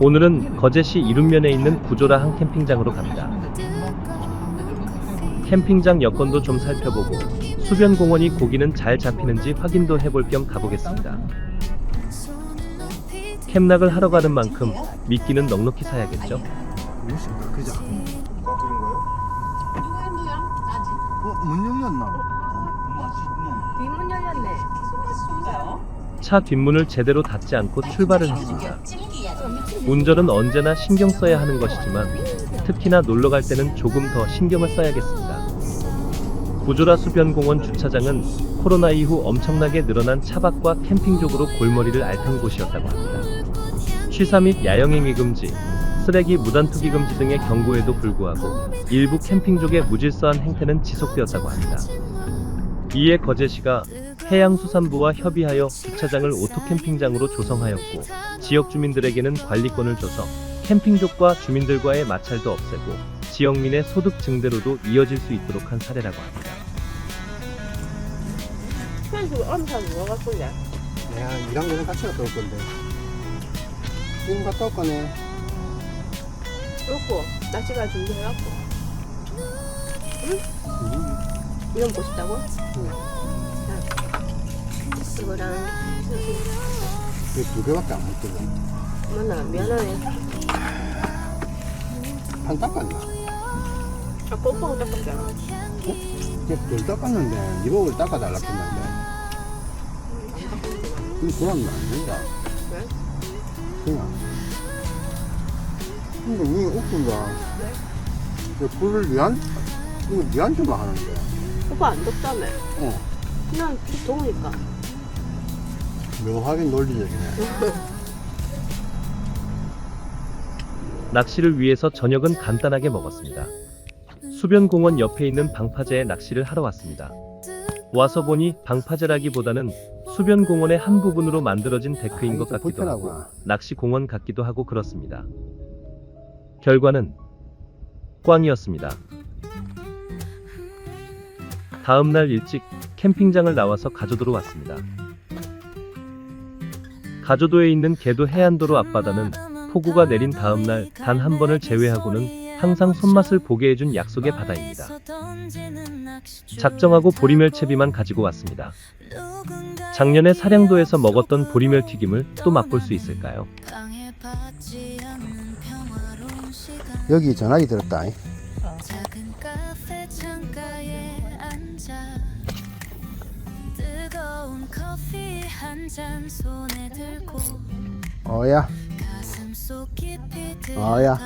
오늘은 거제시 이룸면에 있는 구조라 한 캠핑장으로 갑니다. 캠핑장 여건도 좀 살펴보고 수변 공원이 고기는 잘 잡히는지 확인도 해볼 겸 가보겠습니다. 캠락을 하러 가는 만큼 미끼는 넉넉히 사야겠죠? 차 뒷문을 제대로 닫지 않고 출발을 했습니다. 운전은 언제나 신경 써야 하는 것이지만 특히나 놀러 갈 때는 조금 더 신경을 써야겠습니다. 구조라 수변공원 주차장은 코로나 이후 엄청나게 늘어난 차박과 캠핑족으로 골머리를 앓던 곳이었다고 합니다. 취사 및 야영행위 금지, 쓰레기 무단 투기 금지 등의 경고에도 불구하고 일부 캠핑족의 무질서한 행태는 지속되었다고 합니다. 이에 거제시가 해양수산부와 협의하여 주차장을 오토캠핑장으로 조성하였고 지역 주민들에게는 관리권을 줘서 캠핑족과 주민들과의 마찰도 없애고 지역민의 소득 증대로도 이어질 수 있도록 한 사례라고 합니다. 현수 엄살 누가 갖고 있냐? 내가 1학년에 같이 갔다 올 건데. 지금 갔다 올 거네. 그렇고 날씨가 준비해갖고 음. 이런 거 싶다고? 응. 이거랑 이두 개밖에 안 먹거든. 만나 미안하네. 판 닦았나? 아까 오빠가 닦았잖아. 이제 덜 닦았는데, 이복을 닦아달라 했는데. 그럼 그러면 안 된다. 왜? 그냥. 근데 왜 옥수가 왜? 불을 니한, 이거 니한테만 하는데. 오빠 안 덥다며. 어. 그냥 더우니까. 묘하게 논리적이네. 낚시를 위해서 저녁은 간단하게 먹었습니다. 수변공원 옆에 있는 방파제에 낚시를 하러 왔습니다. 와서 보니 방파제라기보다는 수변공원의 한 부분으로 만들어진 데크인 것좀 같기도 하고 불편하구나. 낚시 공원 같기도 하고 그렇습니다. 결과는 꽝이었습니다. 다음 날 일찍 캠핑장을 나와서 가조도로 왔습니다. 가조도에 있는 개도 해안도로 앞바다는 폭우가 내린 다음 날 단 한 번을 제외하고는 항상 손맛을 보게 해준 약속의 바다입니다. 작정하고 보리멸 채비만 가지고 왔습니다. 작년에 사량도에서 먹었던 보리멸 튀김을 또 맛볼 수 있을까요? 여기 전화기 들었다. 작 어야. 어야.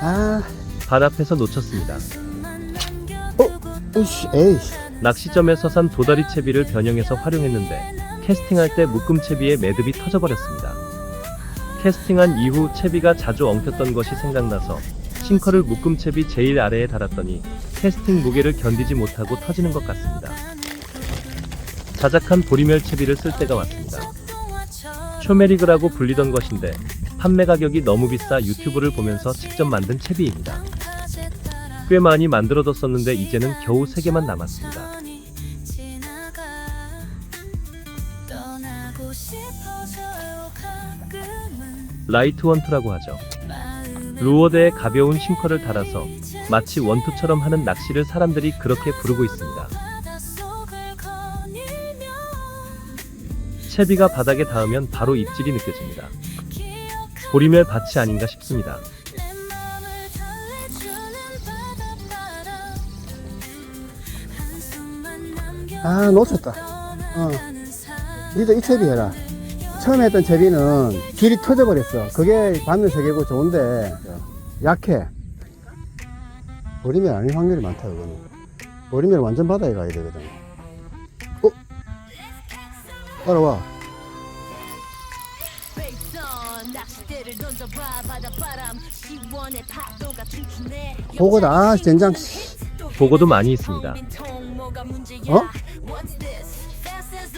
아, 발 앞에서 놓쳤습니다. 남겨두고 으씨, 에이씨. 낚시점에서 산 도다리 채비를 변형해서 활용했는데 캐스팅할 때 묶음 채비에 매듭이 터져버렸습니다. 캐스팅한 이후 채비가 자주 엉켰던 것이 생각나서 싱커를 묶음 채비 제일 아래에 달았더니 캐스팅 무게를 견디지 못하고 터지는 것 같습니다. 자작한 보리멸 채비를 쓸 때가 왔습니다. 쇼메리그라고 불리던 것인데 판매 가격이 너무 비싸 유튜브를 보면서 직접 만든 채비입니다. 꽤 많이 만들어뒀었는데 이제는 겨우 3개만 남았습니다. 라이트 원투라고 하죠. 루어드에 가벼운 싱커를 달아서 마치 원투처럼 하는 낚시를 사람들이 그렇게 부르고 있습니다. 채비가 바닥에 닿으면 바로 입질이 느껴집니다. 보리멸 밭이 아닌가 싶습니다. 아, 놓쳤다. 사람 니도 이 채비 해라. 처음에 했던 채비는 줄이 터져 버렸어. 그게 받는 세계고 좋은데, 약해. 버리면 아닐 확률이 많다, 그거는. 버리면 완전 바다에 가야 되거든. 어? 따라와. 보고다, 아, 젠장. 씨. 보고도 많이 있습니다. 어?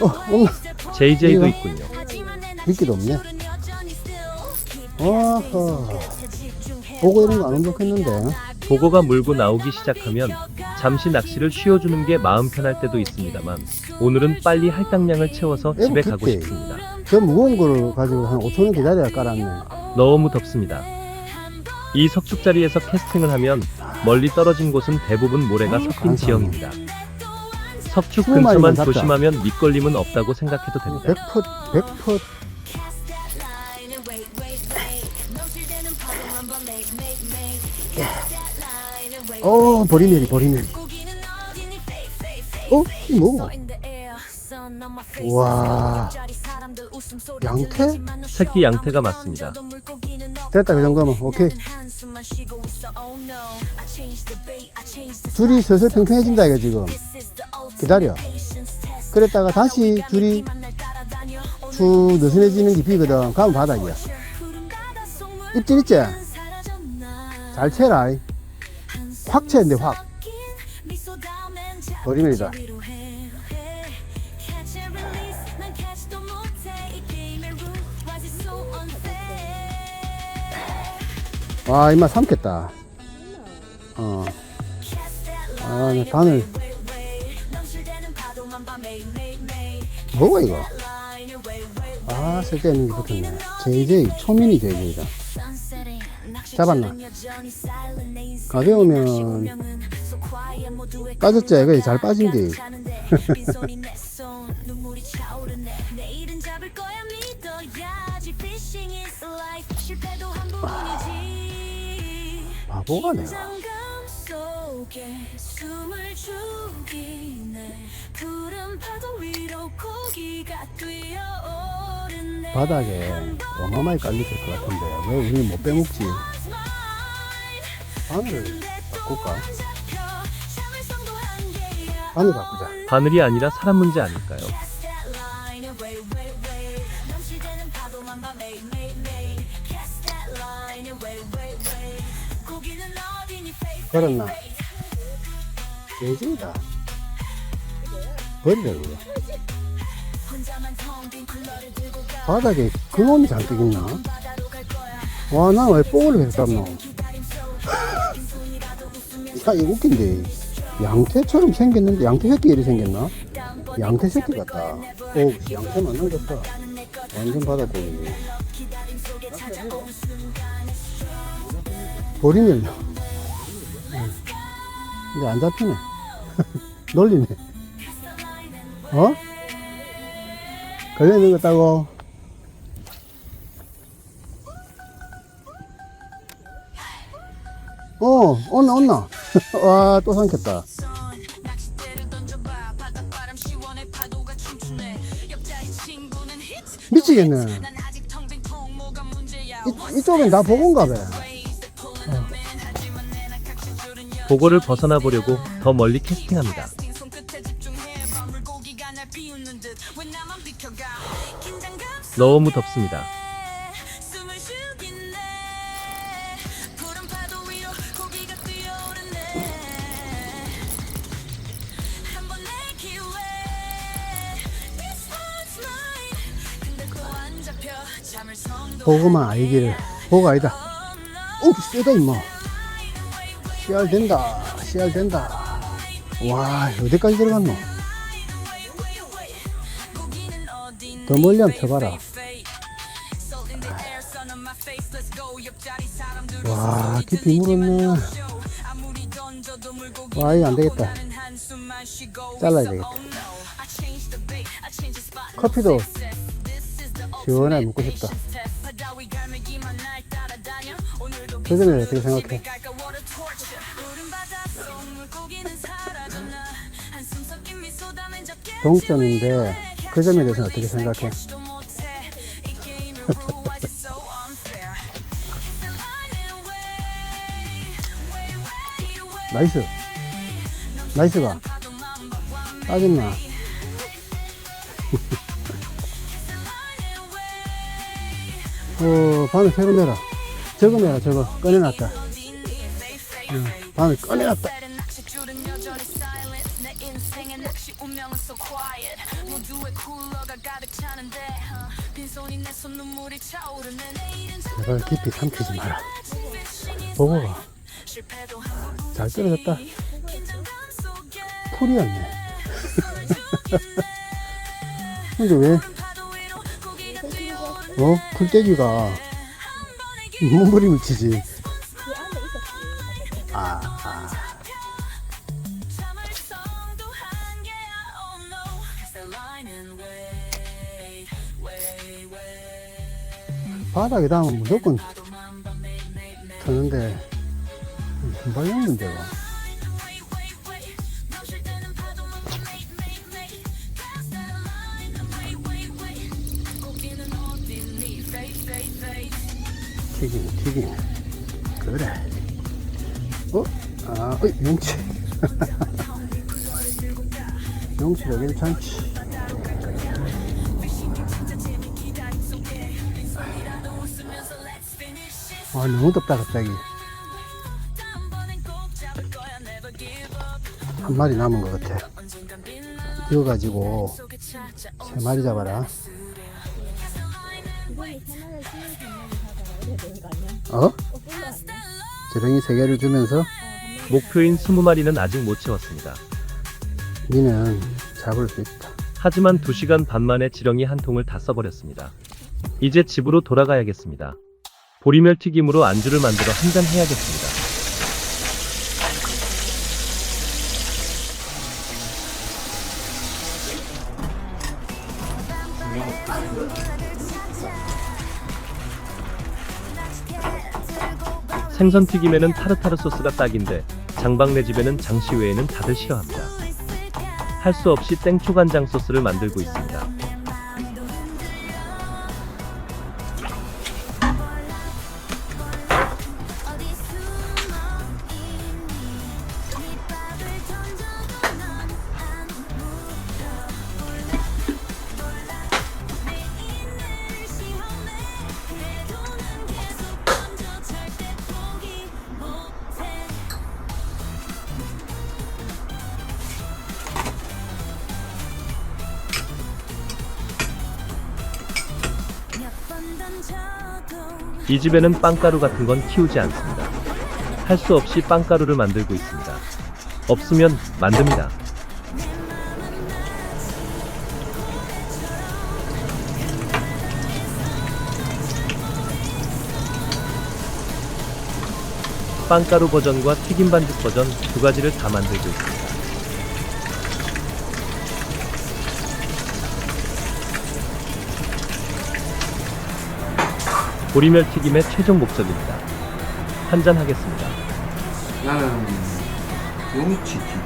어, 엄마. JJ도? 있군요. 미끼도 없네. 어허. 보고 이런 거안 온적했는데. 보고가 물고 나오기 시작하면 잠시 낚시를 쉬어주는 게 마음 편할 때도 있습니다만 오늘은 빨리 할당량을 채워서 에이, 집에 가고 깊게. 싶습니다. 저 무거운 거를 가지고 한 5천원 기다려야 깔았네. 너무 덥습니다. 이 석축자리에서 캐스팅을 하면 멀리 떨어진 곳은 대부분 모래가 섞인 감사합니다. 지형입니다. 석축 근처만 잡자. 조심하면 밑걸림은 없다고 생각해도 됩니다. 100풋, 100풋. 어, 보리멸이, 보리멸이. 어? 이 뭐? 와 양태? 새끼 양태가 맞습니다. 됐다, 그 정도면. 오케이. 줄이 슬슬 평평해진다, 이거 지금. 기다려. 그랬다가 다시 줄이 쭉 느슨해지는 깊이거든. 가면 바닥이야. 입질 있지? 잘 채라. 확 채는데, 확. 버리면이다. 와, 이마 삼켰다. 어. 아, 나 바늘. 뭐가 이거? 아, 쓸데없는 게 붙었네. JJ, 초미니 JJ다. 잡았나? 가벼우면 빠졌지? 이거 잘 빠진대. 바보가 내가. 장갑 속에 숨을 죽이네 푸른 파도 위로 고기가 뛰어오르네 바닥에 어마어마하게 깔릴 것 같은데 왜 우리 못 빼먹지? 바늘을 바꿀까? 바늘 바꾸자. 바늘이 아니라 사람 문제 아닐까요? 걸었나? 예진이다. 그래. 바닥에 근원이 잔뜩 있나? 와, 나왜 뽕을 잡노? 야, 이거 웃긴데. 양태처럼 생겼는데, 양태 새끼 이리 생겼나? 양태 새끼 같다. 오, 양태 만난 좋다. 완전 바닥고기. 버리면 근데 안 잡히네. 놀리네. 어? 걸려있는 것 같다고? 어, 온나, 온나. 와, 또 삼켰다. 미치겠네. 이, 이쪽엔 다 보고인가 봐. 보고를 벗어나 보려고 더 멀리 캐스팅합니다. 너무 덥습니다. 보고만 알기를. 보고 아니다. 오, 세다, 임마. 씨알 된다. 씨알 된다. 와, 어디까지 들어갔노? 더 멀리 한번 쳐봐라. 와, 깊이 물었네. 와, 이거 안 되겠다. 나는 한숨만 쉬고 잘라야. 되겠다. 커피도 시원하게 먹고 싶다. 오늘도 그 어떻게 생각해? 동점인데, 그 점에 대해서는 어떻게 생각해? 나이스. 나이스가. 빠졌나? 어, 바늘 새로 내라. 저거 내라, 저거. 꺼내놨다. 응, 바늘 꺼내놨다. Quiet 모두의 쿨러가 가득 차는데 uh, 빈손이 내 손 눈물이 차오르네 내일은 제발 깊이 삼키지 마라. 한잘 떨어졌다. 풀이었네. 근데 왜, 어? 풀떼기가 몸부림을 치지. 바닥에 닿으면 무조건 터는데, 신발렸는데, 와. 튀김, 튀김. 그래. 어? 아, 어이, 용치. 용치가 괜찮지. 아, 너무 덥다, 갑자기. 한 마리 남은 것 같아. 이거 가지고 세 마리 잡아라. 어? 지렁이 세 개를 주면서 목표인 20마리는 아직 못 채웠습니다. 니는 잡을 수 있다. 하지만 2시간 반 만에 지렁이 한 통을 다 써버렸습니다. 이제 집으로 돌아가야겠습니다. 보리멸 튀김으로 안주를 만들어 한 잔 해야겠습니다. 생선 튀김에는 타르타르 소스가 딱인데 장박네 집에는 장씨 외에는 다들 싫어합니다. 할 수 없이 땡초 간장 소스를 만들고 있습니다. 이 집에는 빵가루 같은 건 키우지 않습니다. 할 수 없이 빵가루를 만들고 있습니다. 없으면 만듭니다. 빵가루 버전과 튀김 반죽 버전 두 가지를 다 만들고 있습니다. 보리멸 튀김의 최종 목적입니다. 한잔 하겠습니다. 나는 용치 튀김,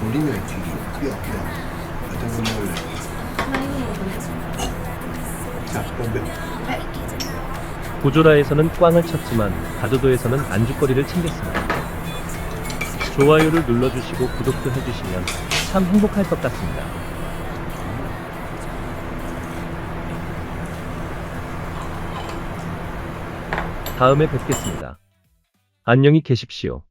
보리멸 튀김, 뼈, 뼈. 어떤 거 먹을래? 자, 건배. 구조라에서는 꽝을 쳤지만 가조도에서는 안주거리를 챙겼습니다. 좋아요를 눌러주시고 구독도 해주시면 참 행복할 것 같습니다. 다음에 뵙겠습니다. 안녕히 계십시오.